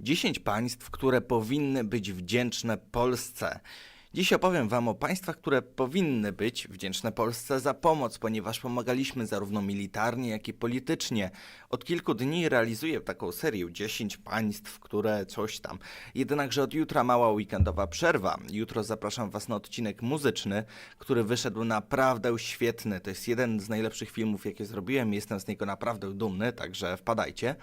10 państw, które powinny być wdzięczne Polsce. Dziś opowiem Wam o państwach, które powinny być wdzięczne Polsce za pomoc, ponieważ pomagaliśmy zarówno militarnie, jak i politycznie. Od kilku dni realizuję taką serię 10 państw, które coś tam. Jednakże od jutra mała weekendowa przerwa. Jutro zapraszam Was na odcinek muzyczny, który wyszedł naprawdę świetny. To jest jeden z najlepszych filmów, jakie zrobiłem. Jestem z niego naprawdę dumny, także wpadajcie.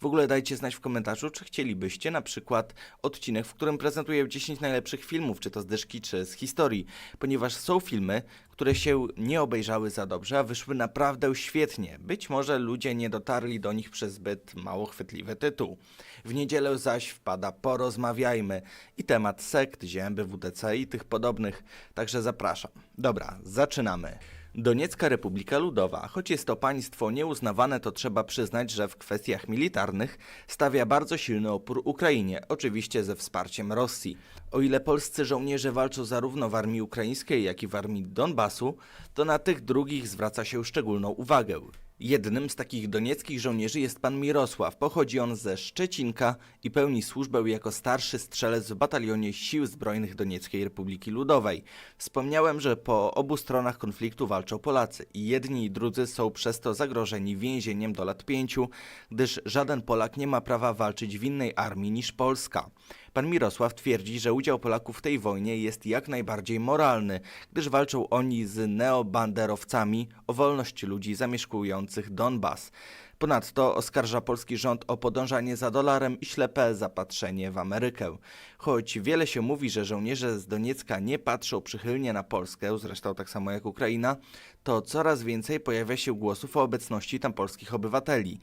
W ogóle dajcie znać w komentarzu, czy chcielibyście na przykład odcinek, w którym prezentuję 10 najlepszych filmów, czy to z czy z historii, ponieważ są filmy, które się nie obejrzały za dobrze, a wyszły naprawdę świetnie. Być może ludzie nie dotarli do nich przez zbyt mało chwytliwy tytuł. W niedzielę zaś wpada Porozmawiajmy i temat sekt, zięby, WTC i tych podobnych, także zapraszam. Dobra, zaczynamy. Doniecka Republika Ludowa, choć jest to państwo nieuznawane, to trzeba przyznać, że w kwestiach militarnych stawia bardzo silny opór Ukrainie, oczywiście ze wsparciem Rosji. O ile polscy żołnierze walczą zarówno w armii ukraińskiej, jak i w armii Donbasu, to na tych drugich zwraca się szczególną uwagę. Jednym z takich donieckich żołnierzy jest pan Mirosław. Pochodzi on ze Szczecinka i pełni służbę jako starszy strzelec w batalionie Sił Zbrojnych Donieckiej Republiki Ludowej. Wspomniałem, że po obu stronach konfliktu walczą Polacy i jedni i drudzy są przez to zagrożeni więzieniem do lat pięciu, gdyż żaden Polak nie ma prawa walczyć w innej armii niż Polska. Pan Mirosław twierdzi, że udział Polaków w tej wojnie jest jak najbardziej moralny, gdyż walczą oni z neobanderowcami o wolność ludzi zamieszkujących Donbas. Ponadto oskarża polski rząd o podążanie za dolarem i ślepe zapatrzenie w Amerykę. Choć wiele się mówi, że żołnierze z Doniecka nie patrzą przychylnie na Polskę, zresztą tak samo jak Ukraina, to coraz więcej pojawia się głosów o obecności tam polskich obywateli.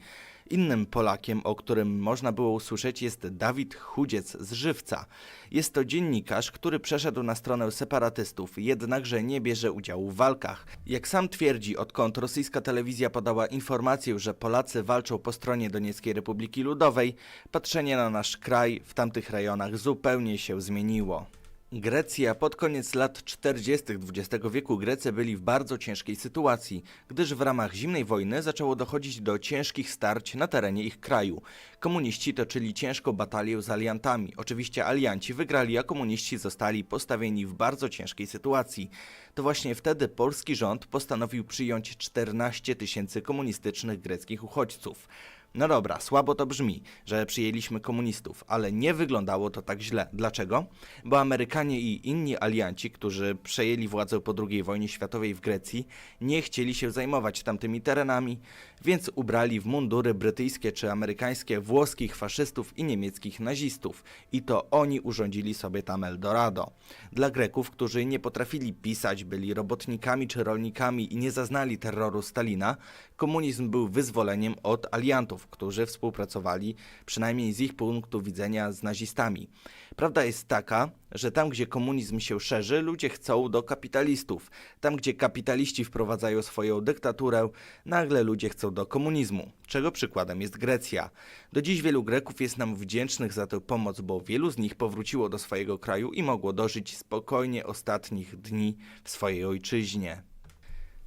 Innym Polakiem, o którym można było usłyszeć, jest Dawid Chudziec z Żywca. Jest to dziennikarz, który przeszedł na stronę separatystów, jednakże nie bierze udziału w walkach. Jak sam twierdzi, odkąd rosyjska telewizja podała informację, że Polacy walczą po stronie Donieckiej Republiki Ludowej, patrzenie na nasz kraj w tamtych rejonach zupełnie się zmieniło. Grecja pod koniec lat 40. XX wieku Grecy byli w bardzo ciężkiej sytuacji, gdyż w ramach zimnej wojny zaczęło dochodzić do ciężkich starć na terenie ich kraju. Komuniści toczyli ciężką batalię z aliantami. Oczywiście alianci wygrali, a komuniści zostali postawieni w bardzo ciężkiej sytuacji. To właśnie wtedy polski rząd postanowił przyjąć 14 tysięcy komunistycznych greckich uchodźców. No dobra, słabo to brzmi, że przyjęliśmy komunistów, ale nie wyglądało to tak źle. Dlaczego? Bo Amerykanie i inni alianci, którzy przejęli władzę po II wojnie światowej w Grecji, nie chcieli się zajmować tamtymi terenami, więc ubrali w mundury brytyjskie czy amerykańskie włoskich faszystów i niemieckich nazistów. I to oni urządzili sobie tam Eldorado. Dla Greków, którzy nie potrafili pisać, byli robotnikami czy rolnikami i nie zaznali terroru Stalina, komunizm był wyzwoleniem od aliantów, którzy współpracowali, przynajmniej z ich punktu widzenia, z nazistami. Prawda jest taka, że tam, gdzie komunizm się szerzy, ludzie chcą do kapitalistów. Tam, gdzie kapitaliści wprowadzają swoją dyktaturę, nagle ludzie chcą do komunizmu, czego przykładem jest Grecja. Do dziś wielu Greków jest nam wdzięcznych za tę pomoc, bo wielu z nich powróciło do swojego kraju i mogło dożyć spokojnie ostatnich dni w swojej ojczyźnie.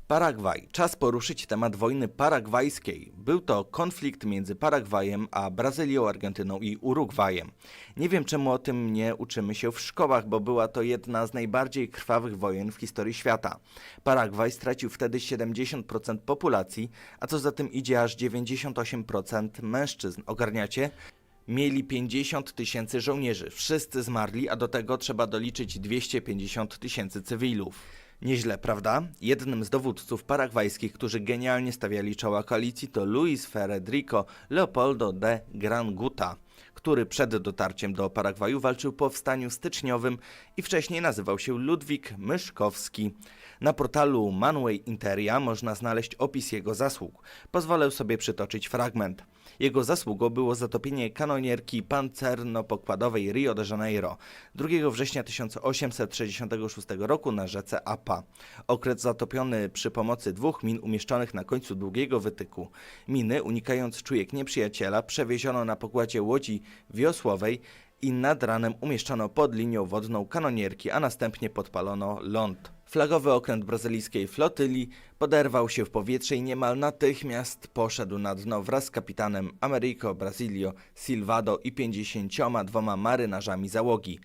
Paragwaj. Czas poruszyć temat wojny paragwajskiej. Był to konflikt między Paragwajem a Brazylią, Argentyną i Urugwajem. Nie wiem czemu o tym nie uczymy się w szkołach, bo była to jedna z najbardziej krwawych wojen w historii świata. Paragwaj stracił wtedy 70% populacji, a co za tym idzie aż 98% mężczyzn. Ogarniacie? Mieli 50 tysięcy żołnierzy, wszyscy zmarli, a do tego trzeba doliczyć 250 tysięcy cywilów. Nieźle, prawda? Jednym z dowódców paragwajskich, którzy genialnie stawiali czoła koalicji, to Luis Federico Leopoldo de Granguta, który przed dotarciem do Paragwaju walczył w powstaniu styczniowym i wcześniej nazywał się Ludwik Myszkowski. Na portalu Manway Interia można znaleźć opis jego zasług. Pozwolę sobie przytoczyć fragment. Jego zasługą było zatopienie kanonierki pancerno-pokładowej Rio de Janeiro 2 września 1866 roku na rzece Apa. Okręt zatopiony przy pomocy dwóch min umieszczonych na końcu długiego wytyku. Miny, unikając czujek nieprzyjaciela, przewieziono na pokładzie łodzi wiosłowej i nad ranem umieszczono pod linią wodną kanonierki, a następnie podpalono ląd. Flagowy okręt brazylijskiej flotyli poderwał się w powietrze i niemal natychmiast poszedł na dno wraz z kapitanem Americo Brasilio Silvado i 52 marynarzami załogi.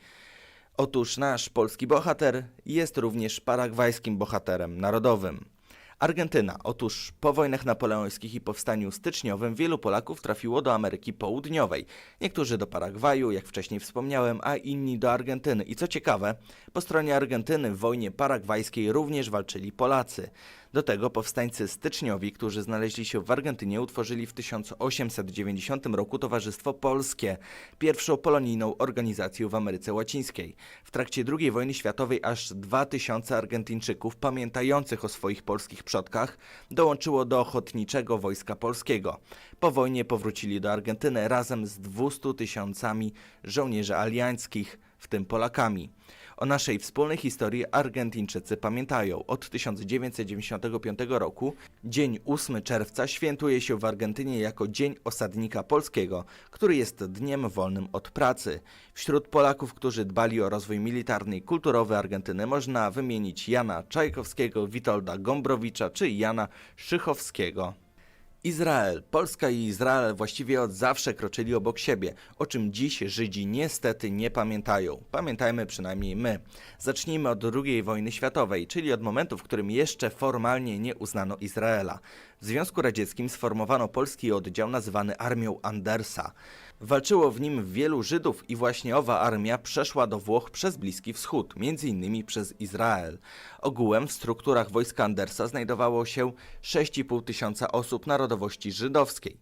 Otóż nasz polski bohater jest również paragwajskim bohaterem narodowym. Argentyna. Otóż po wojnach napoleońskich i powstaniu styczniowym wielu Polaków trafiło do Ameryki Południowej. Niektórzy do Paragwaju, jak wcześniej wspomniałem, a inni do Argentyny. I co ciekawe, po stronie Argentyny w wojnie paragwajskiej również walczyli Polacy. Do tego powstańcy styczniowi, którzy znaleźli się w Argentynie, utworzyli w 1890 roku Towarzystwo Polskie, pierwszą polonijną organizację w Ameryce Łacińskiej. W trakcie II wojny światowej aż 2000 Argentyńczyków, pamiętających o swoich polskich przodkach, dołączyło do Ochotniczego Wojska Polskiego. Po wojnie powrócili do Argentyny razem z 200 tysiącami żołnierzy alianckich, w tym Polakami. O naszej wspólnej historii Argentyńczycy pamiętają. Od 1995 roku dzień 8 czerwca świętuje się w Argentynie jako Dzień Osadnika Polskiego, który jest dniem wolnym od pracy. Wśród Polaków, którzy dbali o rozwój militarny i kulturowy Argentyny można wymienić Jana Czajkowskiego, Witolda Gombrowicza czy Jana Szychowskiego. Izrael. Polska i Izrael właściwie od zawsze kroczyli obok siebie, o czym dziś Żydzi niestety nie pamiętają. Pamiętajmy przynajmniej my. Zacznijmy od II wojny światowej, czyli od momentu, w którym jeszcze formalnie nie uznano Izraela. W Związku Radzieckim sformowano polski oddział nazywany Armią Andersa. Walczyło w nim wielu Żydów i właśnie owa armia przeszła do Włoch przez Bliski Wschód, innymi przez Izrael. Ogółem w strukturach wojska Andersa znajdowało się 6,5 tysiąca osób narodowości żydowskiej.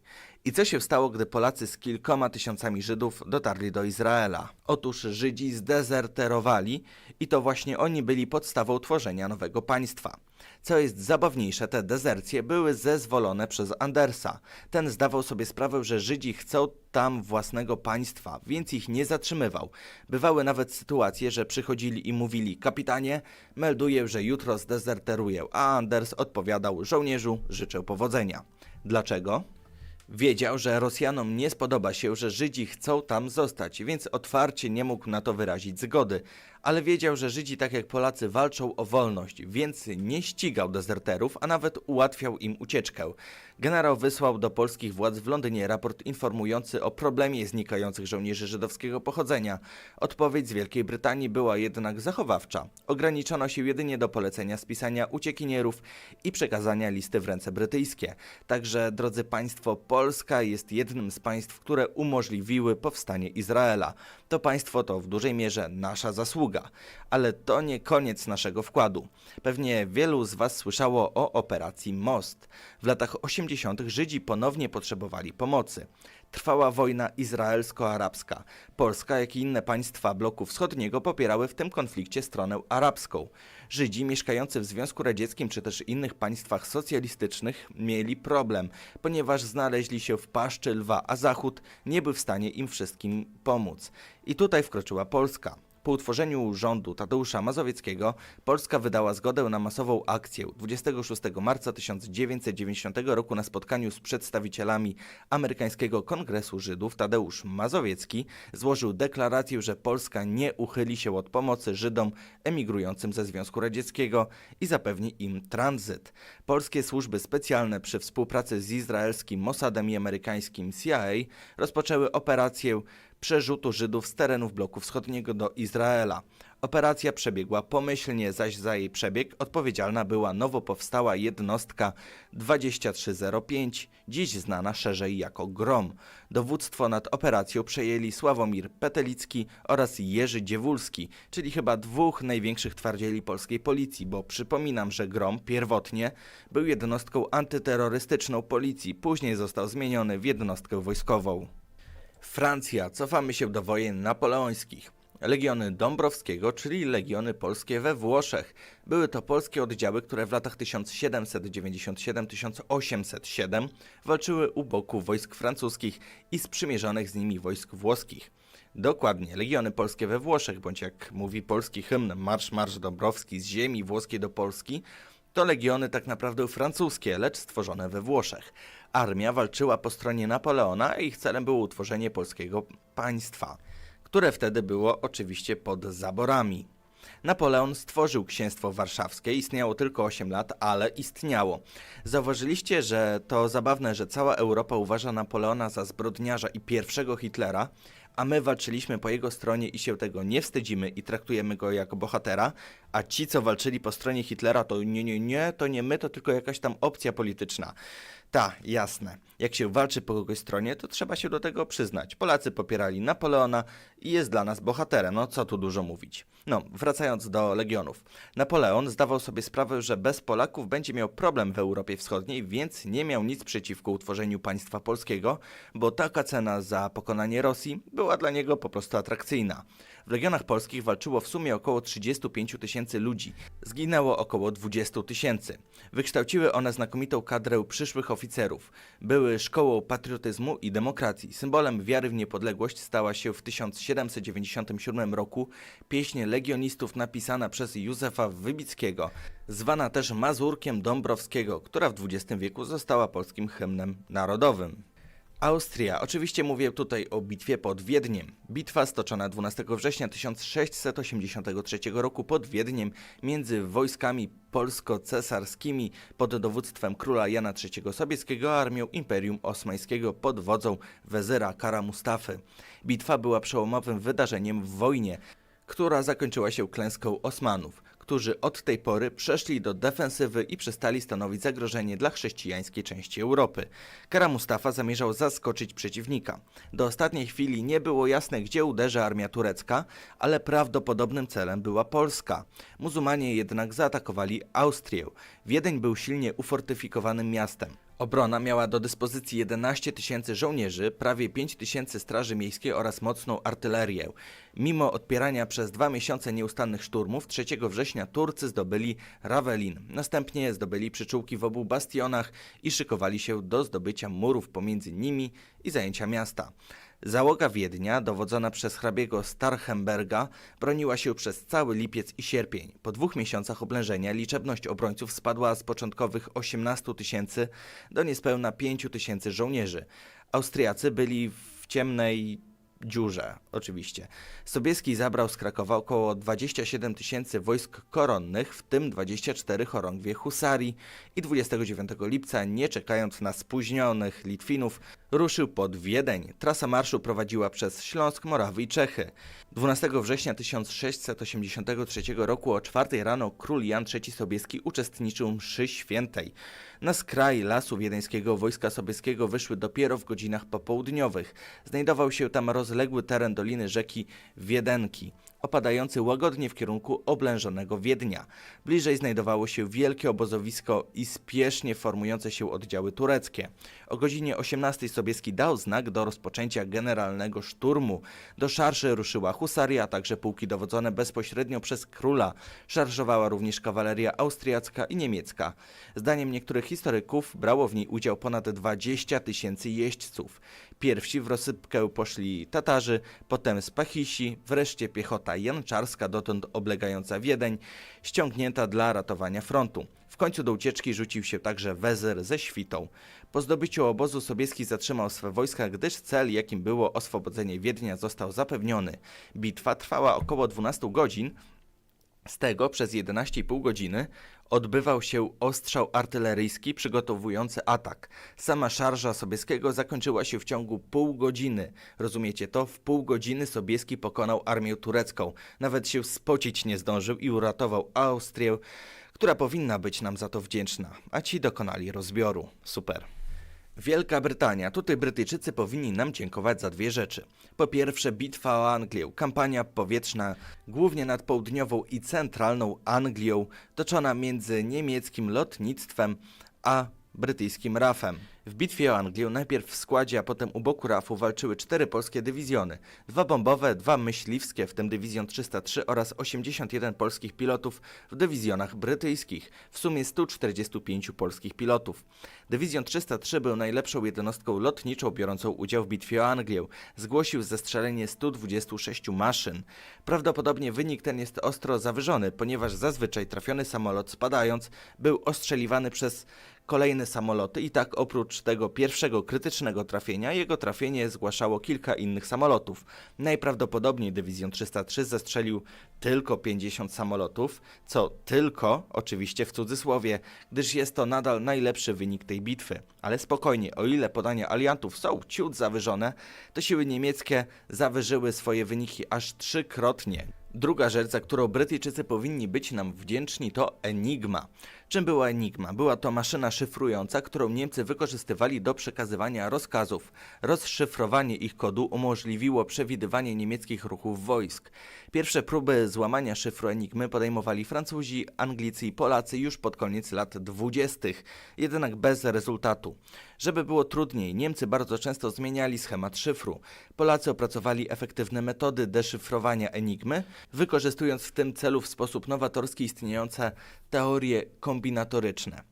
I co się stało, gdy Polacy z kilkoma tysiącami Żydów dotarli do Izraela? Otóż Żydzi zdezerterowali i to właśnie oni byli podstawą tworzenia nowego państwa. Co jest zabawniejsze, te dezercje były zezwolone przez Andersa. Ten zdawał sobie sprawę, że Żydzi chcą tam własnego państwa, więc ich nie zatrzymywał. Bywały nawet sytuacje, że przychodzili i mówili: Kapitanie, melduję, że jutro zdezerteruję, a Anders odpowiadał: Żołnierzu, życzę powodzenia. Dlaczego? Wiedział, że Rosjanom nie spodoba się, że Żydzi chcą tam zostać, więc otwarcie nie mógł na to wyrazić zgody. Ale wiedział, że Żydzi, tak jak Polacy, walczą o wolność, więc nie ścigał dezerterów, a nawet ułatwiał im ucieczkę. Generał wysłał do polskich władz w Londynie raport informujący o problemie znikających żołnierzy żydowskiego pochodzenia. Odpowiedź z Wielkiej Brytanii była jednak zachowawcza. Ograniczono się jedynie do polecenia spisania uciekinierów i przekazania listy w ręce brytyjskie. Także, drodzy Państwo, Polska jest jednym z państw, które umożliwiły powstanie Izraela. To państwo to w dużej mierze nasza zasługa. Ale to nie koniec naszego wkładu. Pewnie wielu z Was słyszało o operacji Most. W latach 80. Żydzi ponownie potrzebowali pomocy. Trwała wojna izraelsko-arabska. Polska, jak i inne państwa bloku wschodniego popierały w tym konflikcie stronę arabską. Żydzi mieszkający w Związku Radzieckim czy też innych państwach socjalistycznych mieli problem, ponieważ znaleźli się w paszczy lwa, a Zachód nie był w stanie im wszystkim pomóc. I tutaj wkroczyła Polska. Po utworzeniu rządu Tadeusza Mazowieckiego Polska wydała zgodę na masową akcję. 26 marca 1990 roku na spotkaniu z przedstawicielami amerykańskiego Kongresu Żydów Tadeusz Mazowiecki złożył deklarację, że Polska nie uchyli się od pomocy Żydom emigrującym ze Związku Radzieckiego i zapewni im tranzyt. Polskie służby specjalne przy współpracy z izraelskim Mossadem i amerykańskim CIA rozpoczęły operację przerzutu Żydów z terenów bloku wschodniego do Izraela. Operacja przebiegła pomyślnie, zaś za jej przebieg odpowiedzialna była nowo powstała jednostka 2305, dziś znana szerzej jako GROM. Dowództwo nad operacją przejęli Sławomir Petelicki oraz Jerzy Dziewulski, czyli chyba dwóch największych twardzieli polskiej policji, bo przypominam, że GROM pierwotnie był jednostką antyterrorystyczną policji, później został zmieniony w jednostkę wojskową. Francja. Cofamy się do wojen napoleońskich. Legiony Dąbrowskiego, czyli legiony polskie we Włoszech. Były to polskie oddziały, które w latach 1797-1807 walczyły u boku wojsk francuskich i sprzymierzonych z nimi wojsk włoskich. Dokładnie, legiony polskie we Włoszech, bądź jak mówi polski hymn Marsz Marsz Dąbrowski z ziemi włoskiej do Polski, to legiony tak naprawdę francuskie, lecz stworzone we Włoszech. Armia walczyła po stronie Napoleona, a ich celem było utworzenie polskiego państwa, które wtedy było oczywiście pod zaborami. Napoleon stworzył księstwo warszawskie, istniało tylko 8 lat, ale istniało. Zauważyliście, że to zabawne, że cała Europa uważa Napoleona za zbrodniarza i pierwszego Hitlera, a my walczyliśmy po jego stronie i się tego nie wstydzimy i traktujemy go jako bohatera, a ci, co walczyli po stronie Hitlera, to nie, nie, nie, to nie my, to tylko jakaś tam opcja polityczna. Ta, jasne. Jak się walczy po kogoś stronie, to trzeba się do tego przyznać. Polacy popierali Napoleona i jest dla nas bohaterem, no co tu dużo mówić. No, wracając do legionów. Napoleon zdawał sobie sprawę, że bez Polaków będzie miał problem w Europie Wschodniej, więc nie miał nic przeciwko utworzeniu państwa polskiego, bo taka cena za pokonanie Rosji była dla niego po prostu atrakcyjna. W legionach polskich walczyło w sumie około 35 tysięcy ludzi. Zginęło około 20 tysięcy. Wykształciły one znakomitą kadrę przyszłych oficerów. Były szkołą patriotyzmu i demokracji. Symbolem wiary w niepodległość stała się w 1797 roku pieśń legionistów napisana przez Józefa Wybickiego, zwana też Mazurkiem Dąbrowskiego, która w XX wieku została polskim hymnem narodowym. Austria. Oczywiście mówię tutaj o bitwie pod Wiedniem. Bitwa stoczona 12 września 1683 roku pod Wiedniem między wojskami polsko-cesarskimi pod dowództwem króla Jana III Sobieskiego a armią Imperium Osmańskiego pod wodzą wezyra Kara Mustafy. Bitwa była przełomowym wydarzeniem w wojnie, która zakończyła się klęską Osmanów, którzy od tej pory przeszli do defensywy i przestali stanowić zagrożenie dla chrześcijańskiej części Europy. Kara Mustafa zamierzał zaskoczyć przeciwnika. Do ostatniej chwili nie było jasne, gdzie uderzy armia turecka, ale prawdopodobnym celem była Polska. Muzułmanie jednak zaatakowali Austrię. Wiedeń był silnie ufortyfikowanym miastem. Obrona miała do dyspozycji 11 tysięcy żołnierzy, prawie 5 tysięcy straży miejskiej oraz mocną artylerię. Mimo odpierania przez dwa miesiące nieustannych szturmów, 3 września Turcy zdobyli Ravelin. Następnie zdobyli przyczółki w obu bastionach i szykowali się do zdobycia murów pomiędzy nimi i zajęcia miasta. Załoga Wiednia, dowodzona przez hrabiego Starhemberga, broniła się przez cały lipiec i sierpień. Po dwóch miesiącach oblężenia liczebność obrońców spadła z początkowych 18 tysięcy do niespełna 5 tysięcy żołnierzy. Austriacy byli w ciemnej dziurze, oczywiście. Sobieski zabrał z Krakowa około 27 tysięcy wojsk koronnych, w tym 24 chorągwie husarii i 29 lipca, nie czekając na spóźnionych Litwinów, ruszył pod Wiedeń. Trasa marszu prowadziła przez Śląsk, Morawy i Czechy. 12 września 1683 roku o 4 rano król Jan III Sobieski uczestniczył mszy świętej. Na skraj lasu wiedeńskiego wojska sobieskiego wyszły dopiero w godzinach popołudniowych. Znajdował się tam rozległy teren doliny rzeki Wiedenki, opadający łagodnie w kierunku oblężonego Wiednia. Bliżej znajdowało się wielkie obozowisko i spiesznie formujące się oddziały tureckie. O godzinie 18 Sobieski dał znak do rozpoczęcia generalnego szturmu. Do szarży ruszyła husaria, a także pułki dowodzone bezpośrednio przez króla. Szarżowała również kawaleria austriacka i niemiecka. Zdaniem niektórych historyków brało w niej udział ponad 20 tysięcy jeźdźców. Pierwsi w rozsypkę poszli Tatarzy, potem Spachisi, wreszcie piechota janczarska, dotąd oblegająca Wiedeń, ściągnięta dla ratowania frontu. W końcu do ucieczki rzucił się także wezyr ze świtą. Po zdobyciu obozu Sobieski zatrzymał swe wojska, gdyż cel, jakim było oswobodzenie Wiednia, został zapewniony. Bitwa trwała około 12 godzin, z tego przez 11,5 godziny odbywał się ostrzał artyleryjski przygotowujący atak. Sama szarża Sobieskiego zakończyła się w ciągu pół godziny. Rozumiecie to? W pół godziny Sobieski pokonał armię turecką. Nawet się spocić nie zdążył i uratował Austrię, która powinna być nam za to wdzięczna. A ci dokonali rozbioru. Super. Wielka Brytania. Tutaj Brytyjczycy powinni nam dziękować za dwie rzeczy. Po pierwsze, bitwa o Anglię, kampania powietrzna, głównie nad południową i centralną Anglią, toczona między niemieckim lotnictwem a brytyjskim RAF-em. W bitwie o Anglię najpierw w składzie, a potem u boku RAF-u walczyły cztery polskie dywizjony. Dwa bombowe, dwa myśliwskie, w tym dywizjon 303 oraz 81 polskich pilotów w dywizjonach brytyjskich. W sumie 145 polskich pilotów. Dywizjon 303 był najlepszą jednostką lotniczą biorącą udział w bitwie o Anglię. Zgłosił zestrzelenie 126 maszyn. Prawdopodobnie wynik ten jest ostro zawyżony, ponieważ zazwyczaj trafiony samolot spadając był ostrzeliwany przez kolejne samoloty i tak oprócz tego pierwszego krytycznego trafienia, jego trafienie zgłaszało kilka innych samolotów. Najprawdopodobniej dywizjon 303 zestrzelił tylko 50 samolotów, co tylko oczywiście w cudzysłowie, gdyż jest to nadal najlepszy wynik tej bitwy. Ale spokojnie, o ile podania aliantów są ciut zawyżone, to siły niemieckie zawyżyły swoje wyniki aż trzykrotnie. Druga rzecz, za którą Brytyjczycy powinni być nam wdzięczni, to Enigma. Czym była Enigma? Była to maszyna szyfrująca, którą Niemcy wykorzystywali do przekazywania rozkazów. Rozszyfrowanie ich kodu umożliwiło przewidywanie niemieckich ruchów wojsk. Pierwsze próby złamania szyfru Enigmy podejmowali Francuzi, Anglicy i Polacy już pod koniec lat 20., jednak bez rezultatu. Żeby było trudniej, Niemcy bardzo często zmieniali schemat szyfru. Polacy opracowali efektywne metody deszyfrowania Enigmy, wykorzystując w tym celu w sposób nowatorski istniejące teorie kombinatoryczne.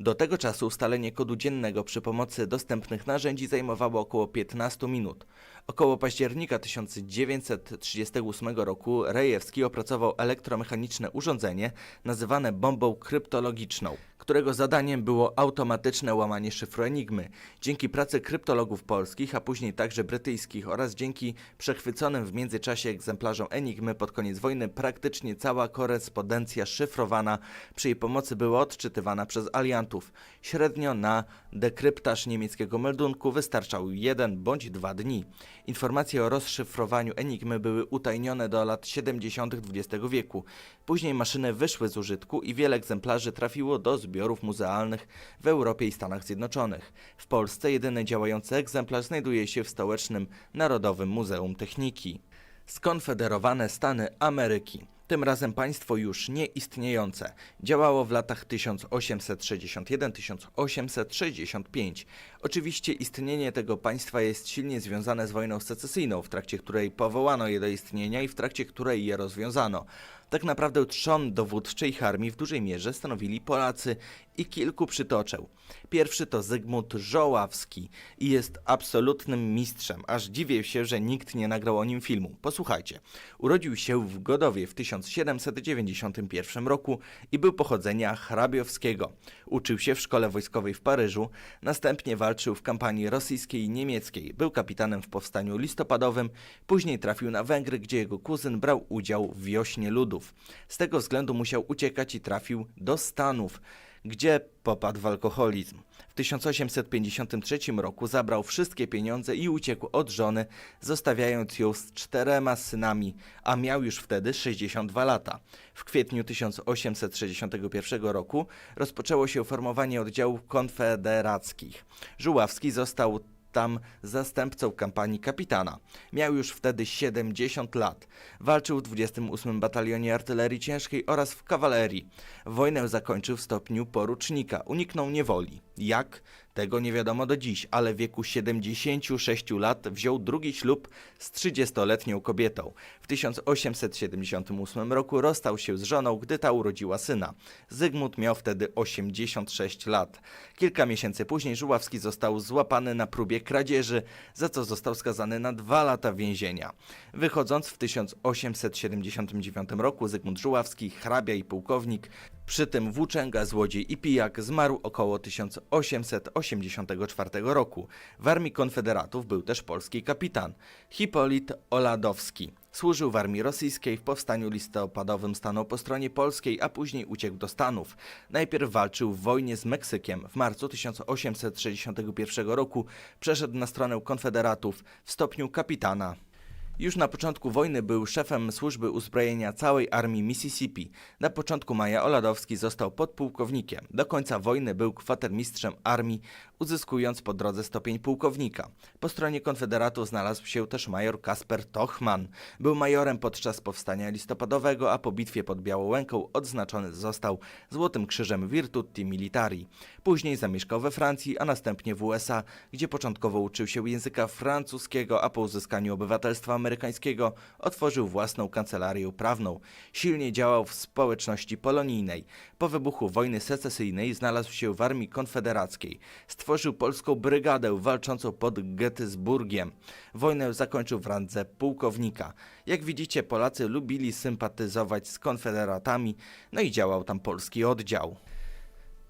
Do tego czasu ustalenie kodu dziennego przy pomocy dostępnych narzędzi zajmowało około 15 minut. Około października 1938 roku Rejewski opracował elektromechaniczne urządzenie nazywane bombą kryptologiczną, którego zadaniem było automatyczne łamanie szyfru Enigmy. Dzięki pracy kryptologów polskich, a później także brytyjskich oraz dzięki przechwyconym w międzyczasie egzemplarzom Enigmy pod koniec wojny praktycznie cała korespondencja szyfrowana przy jej pomocy była odczytywana przez aliantów. Średnio na dekryptaż niemieckiego meldunku wystarczał jeden bądź dwa dni. Informacje o rozszyfrowaniu Enigmy były utajnione do lat 70. XX wieku. Później maszyny wyszły z użytku i wiele egzemplarzy trafiło do zbiorów muzealnych w Europie i Stanach Zjednoczonych. W Polsce jedyny działający egzemplarz znajduje się w stołecznym Narodowym Muzeum Techniki. Skonfederowane Stany Ameryki. Tym razem państwo już nieistniejące. Działało w latach 1861-1865. Oczywiście istnienie tego państwa jest silnie związane z wojną secesyjną, w trakcie której powołano je do istnienia i w trakcie której je rozwiązano. Tak naprawdę trzon dowódczy ich armii w dużej mierze stanowili Polacy i kilku przytoczę. Pierwszy to Zygmunt Żoławski i jest absolutnym mistrzem, aż dziwię się, że nikt nie nagrał o nim filmu. Posłuchajcie. Urodził się w Godowie w 1791 roku i był pochodzenia hrabiowskiego. Uczył się w szkole wojskowej w Paryżu, następnie walczył w kampanii rosyjskiej i niemieckiej. Był kapitanem w powstaniu listopadowym, później trafił na Węgry, gdzie jego kuzyn brał udział w wiośnie ludów. Z tego względu musiał uciekać i trafił do Stanów gdzie popadł w alkoholizm. W 1853 roku zabrał wszystkie pieniądze i uciekł od żony, zostawiając ją z czterema synami, a miał już wtedy 62 lata. W kwietniu 1861 roku rozpoczęło się formowanie oddziałów konfederackich. Żuławski został tam zastępcą kampanii kapitana. Miał już wtedy 70 lat. Walczył w 28 Batalionie Artylerii Ciężkiej oraz w kawalerii. Wojnę zakończył w stopniu porucznika. Uniknął niewoli. Jak? Tego nie wiadomo do dziś, ale w wieku 76 lat wziął drugi ślub z 30-letnią kobietą. W 1878 roku rozstał się z żoną, gdy ta urodziła syna. Zygmunt miał wtedy 86 lat. Kilka miesięcy później Żuławski został złapany na próbie kradzieży, za co został skazany na dwa lata więzienia. Wychodząc w 1879 roku Zygmunt Żuławski, hrabia i pułkownik, przy tym włóczęga, złodziej i pijak zmarł około 1884 roku. W armii konfederatów był też polski kapitan Hipolit Oladowski. Służył w armii rosyjskiej, w powstaniu listopadowym stanął po stronie polskiej, a później uciekł do Stanów. Najpierw walczył w wojnie z Meksykiem. W marcu 1861 roku przeszedł na stronę konfederatów w stopniu kapitana. Już na początku wojny był szefem służby uzbrojenia całej armii Mississippi. Na początku maja Oladowski został podpułkownikiem. Do końca wojny był kwatermistrzem armii, uzyskując po drodze stopień pułkownika. Po stronie konfederatów znalazł się też major Kasper Tochman. Był majorem podczas powstania listopadowego, a po bitwie pod Białołęką odznaczony został Złotym Krzyżem Virtuti Militari. Później zamieszkał we Francji, a następnie w USA, gdzie początkowo uczył się języka francuskiego, a po uzyskaniu obywatelstwa amerykańskiego otworzył własną kancelarię prawną. Silnie działał w społeczności polonijnej. Po wybuchu wojny secesyjnej znalazł się w armii konfederackiej. Stworzył polską brygadę walczącą pod Gettysburgiem. Wojnę zakończył w randze pułkownika. Jak widzicie, Polacy lubili sympatyzować z konfederatami, no i działał tam polski oddział.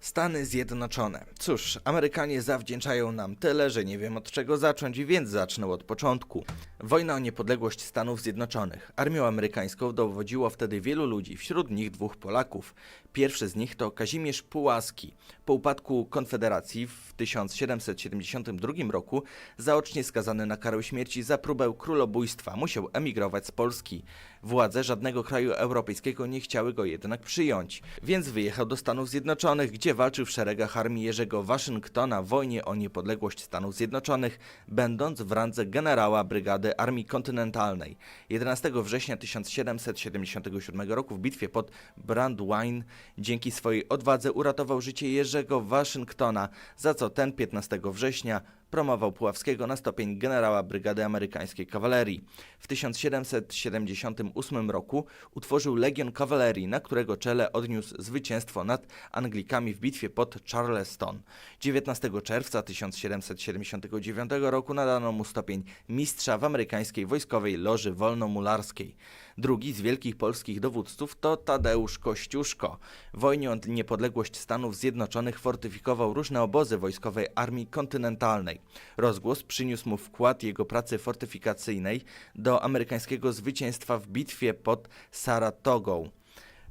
Stany Zjednoczone. Cóż, Amerykanie zawdzięczają nam tyle, że nie wiem od czego zacząć, więc zacznę od początku. Wojna o niepodległość Stanów Zjednoczonych. Armią amerykańską dowodziło wtedy wielu ludzi, wśród nich dwóch Polaków. Pierwszy z nich to Kazimierz Pułaski. Po upadku Konfederacji w 1772 roku, zaocznie skazany na karę śmierci za próbę królobójstwa, musiał emigrować z Polski. Władze żadnego kraju europejskiego nie chciały go jednak przyjąć, więc wyjechał do Stanów Zjednoczonych, gdzie walczył w szeregach armii Jerzego Waszyngtona w wojnie o niepodległość Stanów Zjednoczonych, będąc w randze generała Brygady Armii Kontynentalnej. 11 września 1777 roku w bitwie pod Brandywine dzięki swojej odwadze uratował życie Jerzego Waszyngtona, za co ten 15 września promował Puławskiego na stopień generała Brygady Amerykańskiej Kawalerii. W 1778 roku utworzył Legion Kawalerii, na którego czele odniósł zwycięstwo nad Anglikami w bitwie pod Charleston. 19 czerwca 1779 roku nadano mu stopień mistrza w amerykańskiej wojskowej loży wolnomularskiej. Drugi z wielkich polskich dowódców to Tadeusz Kościuszko. W wojnie o niepodległość Stanów Zjednoczonych fortyfikował różne obozy wojskowej Armii Kontynentalnej. Rozgłos przyniósł mu wkład jego pracy fortyfikacyjnej do amerykańskiego zwycięstwa w bitwie pod Saratogą.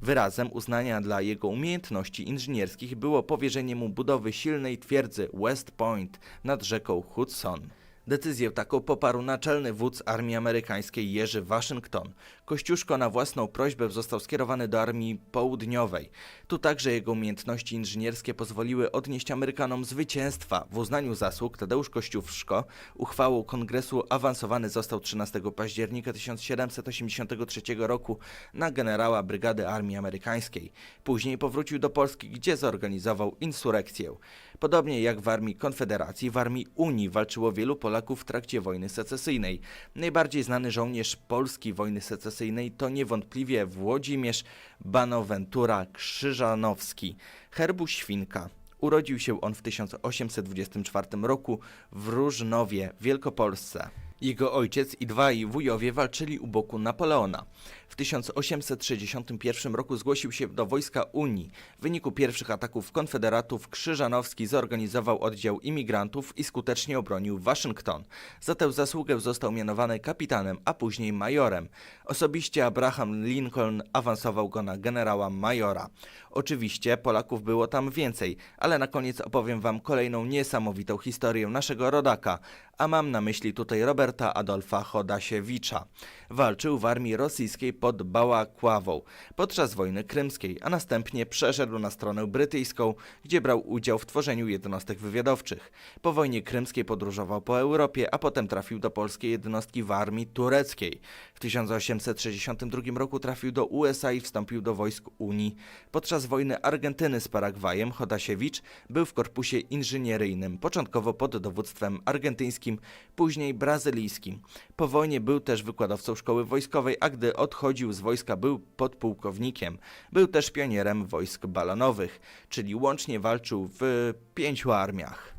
Wyrazem uznania dla jego umiejętności inżynierskich było powierzenie mu budowy silnej twierdzy West Point nad rzeką Hudson. Decyzję taką poparł naczelny wódz armii amerykańskiej Jerzy Waszyngton. Kościuszko na własną prośbę został skierowany do armii południowej. Tu także jego umiejętności inżynierskie pozwoliły odnieść Amerykanom zwycięstwa. W uznaniu zasług Tadeusz Kościuszko uchwałą kongresu awansowany został 13 października 1783 roku na generała Brygady Armii Amerykańskiej. Później powrócił do Polski, gdzie zorganizował insurekcję. Podobnie jak w armii Konfederacji, w armii Unii walczyło wielu Polaków w trakcie wojny secesyjnej. Najbardziej znany żołnierz Polski wojny secesyjnej to niewątpliwie Włodzimierz Banoventura Krzyżanowski, herbu Świnka. Urodził się on w 1824 roku w Różnowie, Wielkopolsce. Jego ojciec i dwaj wujowie walczyli u boku Napoleona. W 1861 roku zgłosił się do wojska Unii. W wyniku pierwszych ataków konfederatów Krzyżanowski zorganizował oddział imigrantów i skutecznie obronił Waszyngton. Za tę zasługę został mianowany kapitanem, a później majorem. Osobiście Abraham Lincoln awansował go na generała majora. Oczywiście Polaków było tam więcej, ale na koniec opowiem wam kolejną niesamowitą historię naszego rodaka, a mam na myśli tutaj Roberta Adolfa Chodasiewicza. Walczył w armii rosyjskiej pod Bałakławą podczas wojny krymskiej, a następnie przeszedł na stronę brytyjską, gdzie brał udział w tworzeniu jednostek wywiadowczych. Po wojnie krymskiej podróżował po Europie, a potem trafił do polskiej jednostki w armii tureckiej. W 1862 roku trafił do USA i wstąpił do wojsk Unii. Podczas wojny Argentyny z Paragwajem Chodasiewicz był w korpusie inżynieryjnym, początkowo pod dowództwem argentyńskim, później brazylijskim. Po wojnie był też wykładowcą szkoły wojskowej, a gdy odchodził z wojska był podpułkownikiem. Był też pionierem wojsk balonowych, czyli łącznie walczył w pięciu armiach.